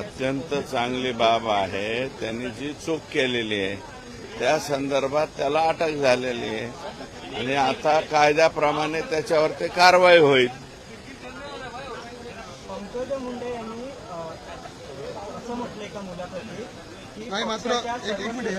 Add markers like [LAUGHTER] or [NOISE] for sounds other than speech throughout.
अत्यंत चांगली बाब आहे. त्यांनी जी चूक केलेली आहे त्या संदर्भात त्याला अटक झालेली आहे. आणि आता कायद्याप्रमाणे त्याच्यावरती कारवाई होईल. पंकजा मुंडे यांनी अ, असं म्हटलंय का मुलाखती की नाही मात्र एक मिनिट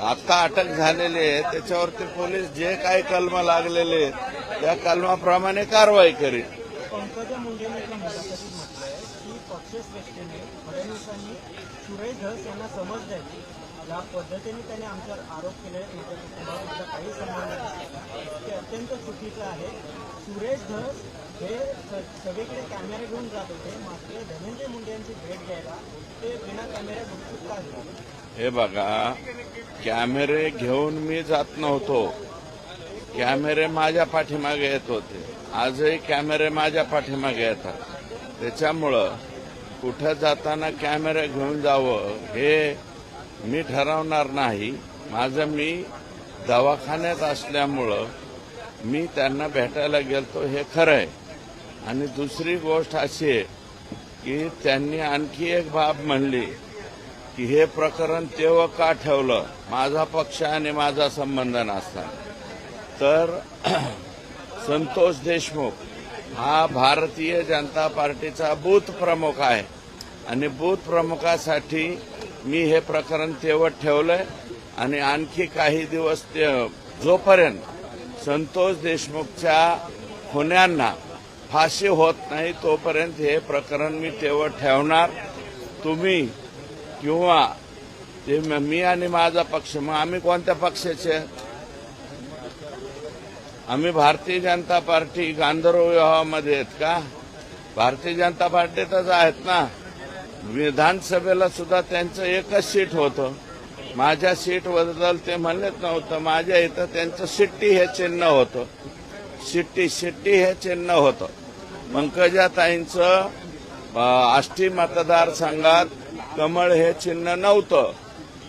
आता अटक झालेली आहे. त्याच्यावरती पोलीस जे काही कलम लागलेले त्या कलमाप्रमाणे कारवाई करील पंकजा मुंडेंनी एका मुलाखतीत म्हटलंय की पक्षश्रेष्ठीने फडणवीसांनी सुरेश धस यांना समज द्यायची. ज्या पद्धतीने त्यांनी आमच्यावर आरोप केले माझ्या कुटुंबाबद्दल काही संबंध ते अत्यंत चुकीचं आहे. सुरेश धस हे सगळीकडे कॅमेरे घेऊन जात होते. मात्र धनंजय मुंडे यांची भेट घ्यायला ते बिना कॅमेऱ्या गुपचूप का हे बघा कॅमेरे घेऊन मी जात नव्हतो. कॅमेरे माझ्या पाठीमागे येत होते. आजही कॅमेरे माझ्या पाठीमागे येतात. त्याच्यामुळं कुठं जाताना कॅमेरे घेऊन जावं हे मी ठरवणार नाही. माझं मी दवाखान्यात असल्यामुळं मी त्यांना भेटायला गेलतो हे खरं आहे आणि दुसरी गोष्ट अशी आहे की त्यांनी आणखी एक बाब म्हणली की हे प्रकरण तेव्हा का ठेवलं? माझा पक्ष आणि माझा संबंध नसताना. तर [CLEARS THROAT] संतोष देशमुख हा भारतीय जनता पार्टीचा बूथ प्रमुख आहे. आणि बूथ प्रमुखासाठी मी हे प्रकरण तेवत ठेवलंय आणि आणखी काही दिवस ते जोपर्यंत संतोष देशमुखच्या खुन्यांना फाशी होत नाही तोपर्यंत हे प्रकरण मी तेवत ठेवणार. तुम्ही किंवा ते मी आणि माझा पक्ष मग आम्ही कोणत्या पक्षाचे? आम्ही भारतीय जनता पार्टी गांधर्व विवाहामध्ये आहेत का? भारतीय जनता पार्टीतच आहेत ना? विधानसभेला सुद्धा त्यांचं एकच सीट होतं. माझ्या सीटबद्दल ते म्हणत नव्हतं. माझ्या इथं त्यांचं सिट्टी हे चिन्ह होतं. सिट्टी सिट्टी हे चिन्ह होतं. पंकजाताईंचं आष्टी मतदारसंघात कमळ हे चिन्ह नव्हतं.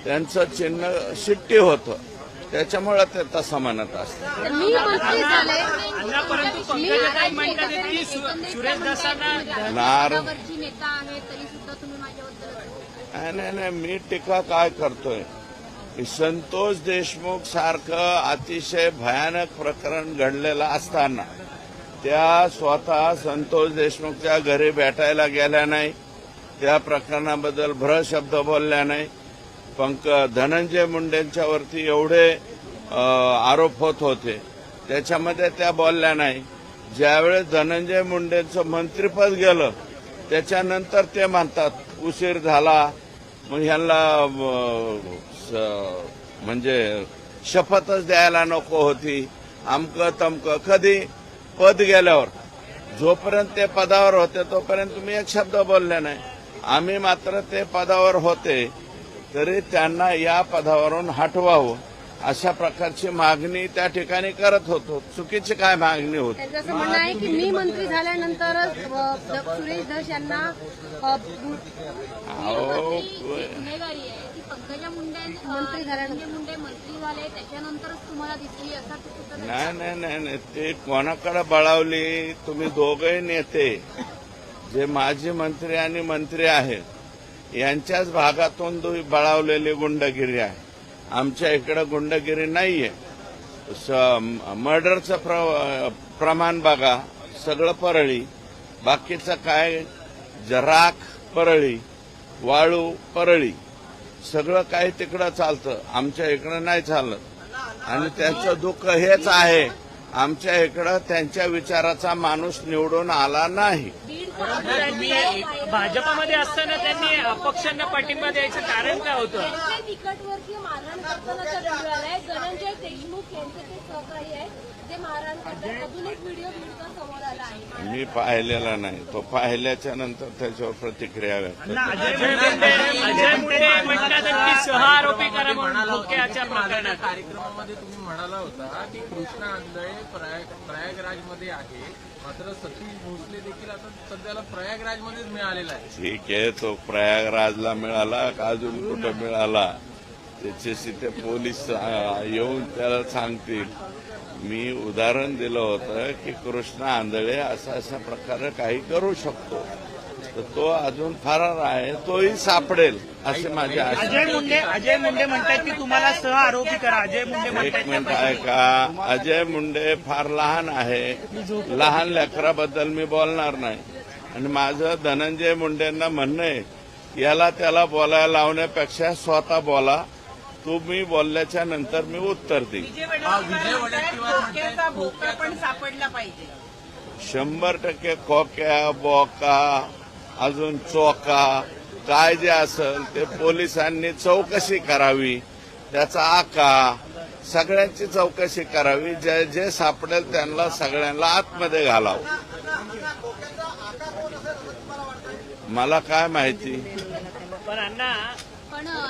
त्यांचं चिन्ह शिट्टी होतं. त्याच्यामुळे ते तसं म्हणत असतं मी मंत्री झाले. अण्णा परंतु पंकजाताई म्हणतात की सु- सुरेश दासांना नार वरची नेता आहे तरी सुद्धा तुम्ही माझ्याबद्दल नाही नाही नाही मी टीका काय करतोय? की संतोष देशमुख सारखं अतिशय भयानक प्रकरण घडलेलं असताना त्या स्वतः संतोष देशमुखच्या घरी भेटायला गेल्या नाही. त्या प्रकरणाबद्दल भ्र शब्द बोलल्या नाही. पंक धनंजय मुंडेंच्यावरती एवढे आरोप होत होते. त्याच्यामध्ये त्या बोलल्या नाही. ज्यावेळेस धनंजय मुंडेंचं मंत्रिपद गेलं त्याच्यानंतर ते म्हणतात उशीर झाला. मग ह्यांना स- म्हणजे शपथच द्यायला नको होती. आमकं तमकं. कधी? पद गेल्यावर. जोपर्यंत ते पदावर होते तोपर्यंत तुम्ही एक शब्द बोलले नाही. आम्ही मात्र ते पदावर होते. तरी त्यांना या पदावरून हटवावं अशा प्रकारची मागणी त्या ठिकाणी करत होतो. चुकीची काय मागणी होती? त्यांचं असं म्हणणं आहे की मी मंत्री झाल्यानंतरच द- सुरेश धस यांना अ, अहो गुन्हेगारी आहे. ती पंकजा मुंडे मंत्री झाल्यानंतर. मुंडे मंत्री झाले त्याच्यानंतरच तुम्हाला दिसली असा चुकीचा नाही नाही नाही नाही. ते कोणाकडे बळावली? तुम्ही दोघही नेते. जे माजी मंत्री आणि मंत्री आहेत यांच्याच भागातून बळावलेली गुंडगिरी आहे. आमच्या इकडं गुंडगिरी नाहीये. स- मर्डरचं प्र- प्रमाण बघा सगळं परळी. बाकीचं काय? जराख परळी वाळू परळी. सगळं काही तिकडं चालतं. आमच्या इकडं नाही चालत. आणि त्यांचं दुःख हेच आहे. आमच्या इकडं त्यांच्या विचाराचा माणूस निवडून आला नाही. त्यांनी भाजपमध्ये असताना त्यांनी अपक्षांना पाठिंबा द्यायचं कारण काय होतं? तिकटवरती मारहाण करतानाचा व्हिडिओ आलाय धनंजय देशमुख यांचे ते सहकारी आहेत जे मारहाण करतात. अजून एक व्हिडिओ समोर आला आहे. मी पाहिलेला नाही. तो पाहिल्याच्या नंतर त्याच्यावर प्रतिक्रिया व्यक्त अजय मुंडे अजय मुंडे म्हणतात की सह आरोपी करा म्हणून खोक्याच्या प्रकरणात. कार्यक्रमामध्ये तुम्ही म्हणाला होता की कृष्णा आंधळे प्रयाग प्रयागराजमध्ये आहे. मात्र सतीश भोसले देखील आता सध्याला प्रयागराजमध्येच मिळालेला आहे. ठीक आहे तो प्रयागराजला मिळाला का अजून कुठं मिळाला? त्याच्याशी ते पोलीस येऊन त्याला सांगतील. मी उदाहरण दिलं होतं की कृष्ण आंधळे असा अशा प्रकारे काही करू शकतो. तर तो अजून फरार आहे तोही सापडेल असे माझे अजय मुंडे अजय मुंडे म्हणतात की तुम्हाला सह आरोपी करा. अजय मुंडे एक मिनिट ऐका. अजय मुंडे फार लहान आहे. लहान लेकराबद्दल मी बोलणार नाही. आणि माझं धनंजय मुंडेंना म्हणणं आहे याला त्याला बोलायला लावण्यापेक्षा स्वतः बोला. तुम्ही बोलल्याच्या नंतर मी उत्तर देईन. विजय वडेट्टीवार म्हणतात भोकर पण सापडला पाहिजे. शंभर टक्के खोक्या बोका अजून चोका काय जे असेल ते पोलिसांनी चौकशी करावी त्याचा आका सगळ्यांची चौकशी करावी जे जे सापडेल त्यांना सगळ्यांना आतमध्ये घालावं. मला काय माहिती? पण अण्णा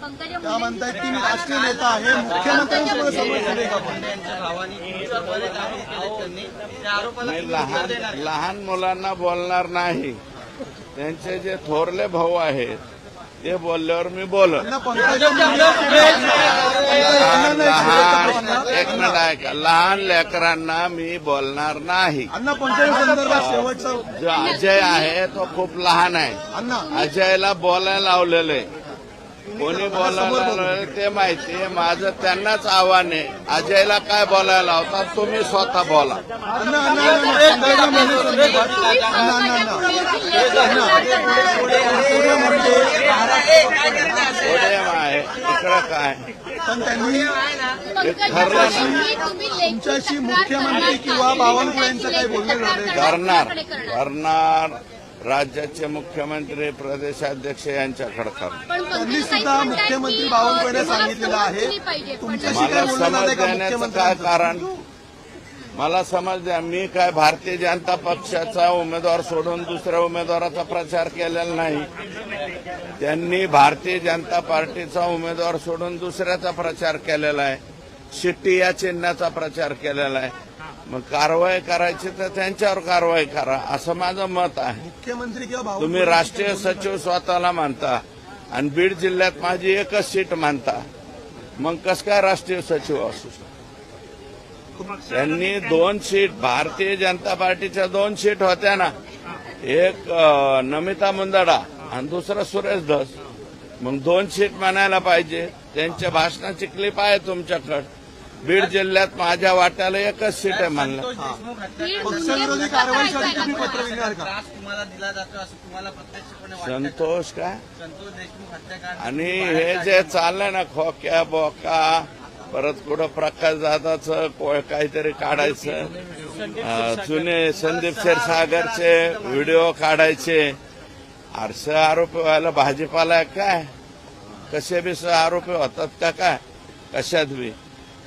त्या मुंडे म्हणतायत की मी राष्ट्रीय नेता आहे. का आपण लहान लहान मुलांना बोलणार नाही. त्यांचे जे थोरले भाऊ आहेत ते बोलल्यावर मी बोलत. त्यांना पंकजा मुंडे लहान लहान एक मिनिट ऐका लहान लेकरांना मी बोलणार नाही. अण्णा पंकजा संदर्भात शेवटचं जो अजय आहे तो खूप लहान आहे. अण्णा. अजयला बोलायला लावलेलं आहे कोणी बोलायला ते माहिती आहे माझं त्यांनाच आव्हान आहे अजयला काय बोलायला लावतात तुम्ही स्वतः बोला आहे इकडं काय पण त्यांनी तुमच्याशी मुख्यमंत्री किंवा का? बावनकुळे यांचं काही झालंय? करणार करणार? राज्याचे मुख्यमंत्री प्रदेशाध्यक्ष यांच्याकडे त्यांनी सुद्धा मुख्यमंत्री बावनकुळे सांगितलेलं आहे. मला समज देण्याचं काय कारण? मला समज द्या मी काय भारतीय जनता पक्षाचा उमेदवार सोडून दुसऱ्या उमेदवाराचा प्रचार केलेला नाही. त्यांनी भारतीय जनता पार्टीचा उमेदवार सोडून दुसऱ्याचा प्रचार केलेला आहे. शिट्टी या चिन्हाचा प्रचार केलेला आहे. मग कारवाई करायची तर त्यांच्यावर कारवाई करा असं माझं मत आहे. मुख्यमंत्री किंवा तुम्ही राष्ट्रीय सचिव स्वतःला मानता आणि बीड जिल्ह्यात माझी एकच सीट मानता. मग कस काय राष्ट्रीय सचिव असू त्यांनी दोन सीट भारतीय जनता पार्टीच्या दोन सीट होत्या ना. एक नमिता मुंदडा आणि दुसरं सुरेश धस. मग दोन सीट म्हणायला पाहिजे. त्यांच्या भाषणाची क्लिप आहे तुमच्याकडे. बीड जिल्ह्यात माझ्या वाट्याला एकच सीट आहे म्हणलं. पक्षविरोधी कारवाईसाठी तुम्ही पत्र लिहिणार का? त्रास तुम्हाला दिला जातो असं तुम्हाला प्रत्यक्षपणे वाटतं संतोष काय संतोष देशमुख हत्याकांड आणि हे जे चाललंय ना खोक्या बोका परत कुठं प्रकाश दादाचं को- काहीतरी काढायचं. अं, जुने संदीप क्षीरसागरचे व्हिडिओ काढायचे. आरसे आरोपी व्हायला भाजीपाला आहे काय? कसे बी सह आरोपी होतात का काय? कशात बी.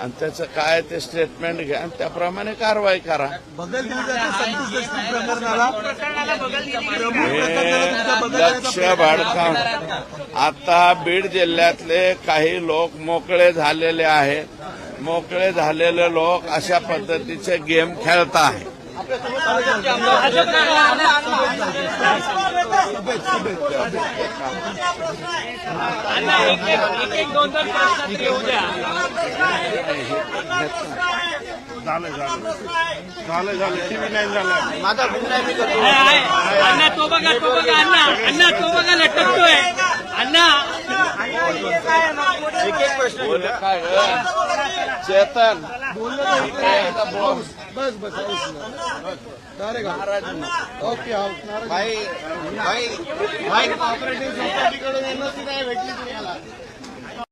आणि त्याचं काय ते स्टेटमेंट घ्या आणि त्याप्रमाणे कारवाई करा. लक्ष भाडकावून आता बीड जिल्ह्यातले काही लोक मोकळे झालेले आहेत. मोकळे झालेले लोक अशा पद्धतीचे गेम खेळत आहेत एक एक एक एक दोन दोन प्रश्न तरी येऊ द्या आहे, आहे. अण्णा तो बघा तो बघा अण्णा अण्णा तो बघा लटकतोय अण्णा बोल काय ग? चेतन बस बस ओके नाही भेटली तुम्हाला